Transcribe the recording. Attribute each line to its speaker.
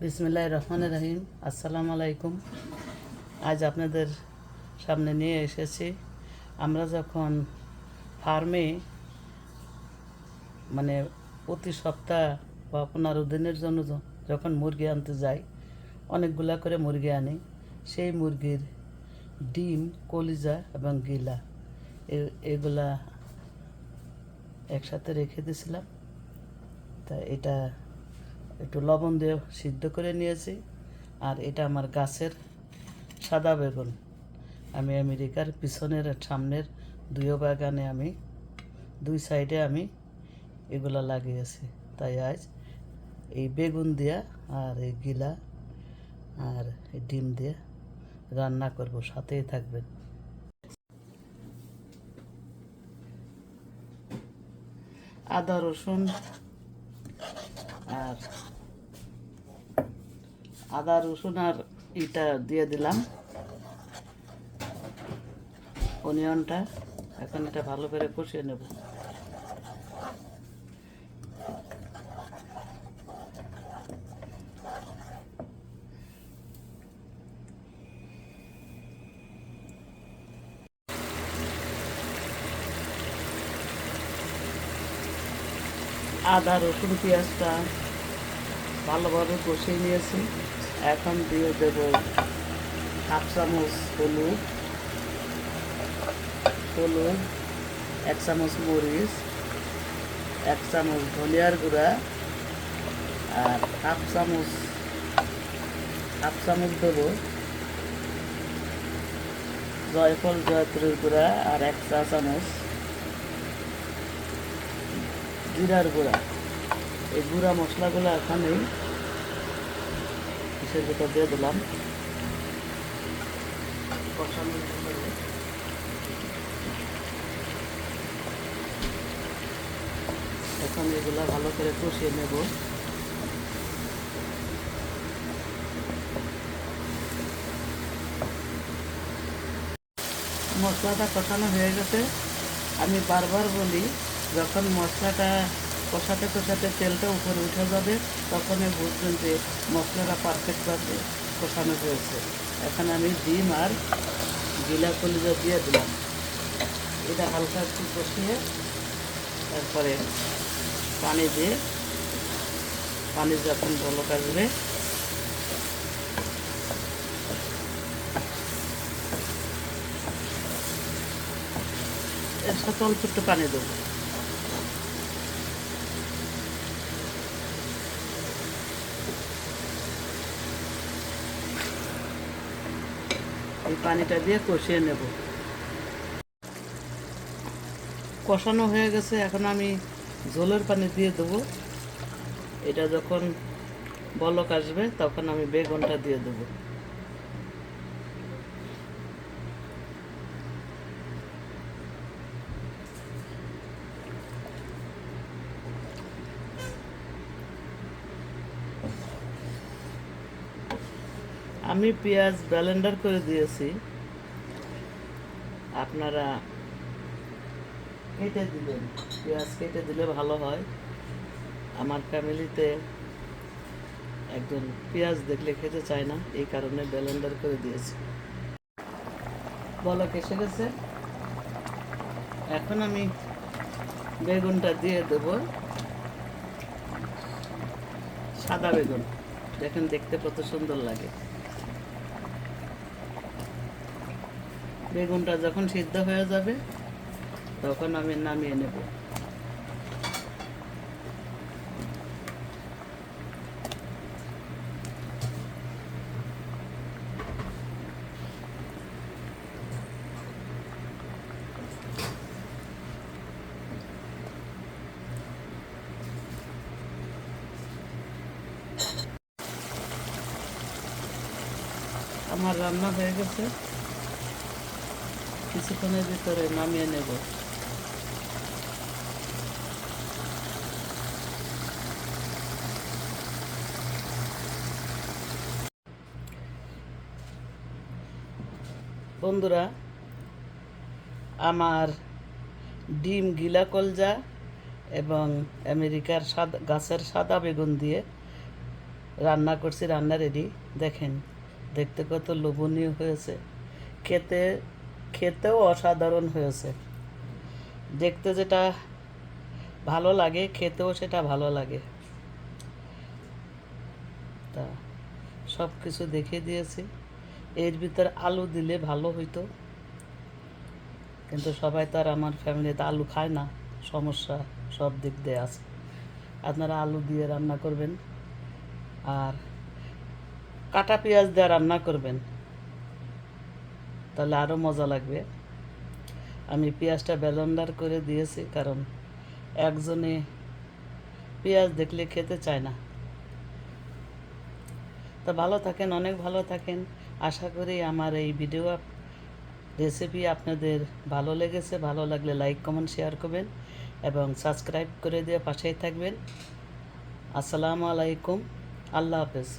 Speaker 1: বিসমিল্লাহ রহমান রহিম। আসসালামু আলাইকুম। আজ আপনাদের সামনে নিয়ে এসেছি। আমরা যখন ফার্মে মানে প্রতি সপ্তাহ বা পনেরো দিনের জন্য যখন মুরগি আনতে যাই, অনেকগুলা করে মুরগি আনি। সেই মুরগির ডিম, কলিজা এবং গিলা এগুলা একসাথে রেখে দিয়েছিলাম তা এটা একটু লবণ দিয়ে সিদ্ধ করে নিয়েছি। আর এটা আমার গাছের সাদা বেগুন। আমি আমেরিকার পিছনের সামনের দুইও বাগানে আমি, দুই সাইডে আমি এগুলা লাগিয়েছি। তাই আজ এই বেগুন দিয়া আর এই গিলা আর এই ডিম দিয়ে রান্না করব। সাথেই থাকবেন। আদা, রসুন আর আদা রসুন আর এটা দিয়ে দিলাম। অনিয়নটা এখন এটা ভালো করে কষিয়ে নেব। আদা, রসুন, পেঁয়াজটা ভালোভাবে কষিয়ে নিয়েছি। এখন দিয়ে দেব হাফ চামচ হলুদ হলুদ, এক চামচ মরিচ, এক চামচ ধনিয়ার গুঁড়া আর হাফ চামচ হাফ চামচ দেবো জয়ফল জয়ত্রীর গুঁড়া আর এক চা চামচ জিরার গুঁড়া। এই গুঁড়া মশলাগুলো এখানেই কিসের ভিতর দিয়ে দিলাম? এখন এগুলো ভালো করে কষিয়ে নেব। মশলাটা কষানো হয়ে গেছে। আমি বারবার বলি যখন মশলাটা কষাতে কষাতে তেলটা উপরে উঠে যাবে তখনই বুঝবেন যে মশলাটা পারফেক্টভাবে কষানো হয়েছে। এখন আমি ডিম আর গিলা কলিজা দিয়ে দিলাম। এটা হালকা একটু কষিয়ে তারপরে পানি দিয়ে পানি যখন বলক আসবে, এর সাথে অল্প একটু পানি দেবো। এই পানিটা দিয়ে কষিয়ে নেব। কষানো হয়ে গেছে, এখন আমি ঝোলের পানি দিয়ে দেবো। এটা যখন বলক আসবে, তখন আমি বেগুনটা দিয়ে দেবো। আমি পেঁয়াজ ব্লেন্ডার করে দিয়েছি। আপনারা কেটে দিবেন। পেঁয়াজ কেটে দিলে ভালো হয়। আমার ফ্যামিলিতে একজন পেঁয়াজ দেখলে খেতে চায় না, এই কারণে ব্লেন্ডার করে দিয়েছি। বলক এসে গেছে। এখন আমি বেগুনটা দিয়ে দেবো। সাদা বেগুন। দেখেন দেখতে কত সুন্দর লাগে। বেগুনটা যখন সিদ্ধ হয়ে যাবে তখন আমি নামিয়ে নেব। আমার রান্না হয়ে গেছে। কিছুক্ষণের ভিতরে নামিয়ে নেব বন্ধুরা, আমার ডিম গিলা কলজা এবং আমেরিকার সাদা, গাছের সাদা বেগুন দিয়ে রান্না করছি, রান্না রেডি দেখেন, দেখতে কত লোভনীয় হয়েছে। খেতে খেতেও অসাধারণ হয়েছে। দেখতে যেটা ভালো লাগে, খেতেও সেটা ভালো লাগে। তা সব কিছু দেখিয়ে দিয়েছি। এর ভিতর আলু দিলে ভালো হইতো। কিন্তু সবাই তো আর আমার ফ্যামিলিতে আলু খায় না, সমস্যা সব দিক দিয়ে আছে। আপনারা আলু দিয়ে রান্না করবেন। আর কাটা পেঁয়াজ দিয়ে রান্না করবেন। তাহলে আরও মজা লাগবে। আমি পেঁয়াজটা বেলন্ডার করে দিয়েছি, কারণ একজনে পেঁয়াজ দেখলে খেতে চায় না। তো ভালো থাকেন, অনেক ভালো থাকেন। আশা করি আমার এই ভিডিও রেসিপি আপনাদের ভালো লেগেছে, ভালো লাগলে লাইক কমেন্ট শেয়ার করবেন এবং সাবস্ক্রাইব করে দিয়ে পাশেই থাকবেন। আসসালামু আলাইকুম, আল্লাহ হাফেজ।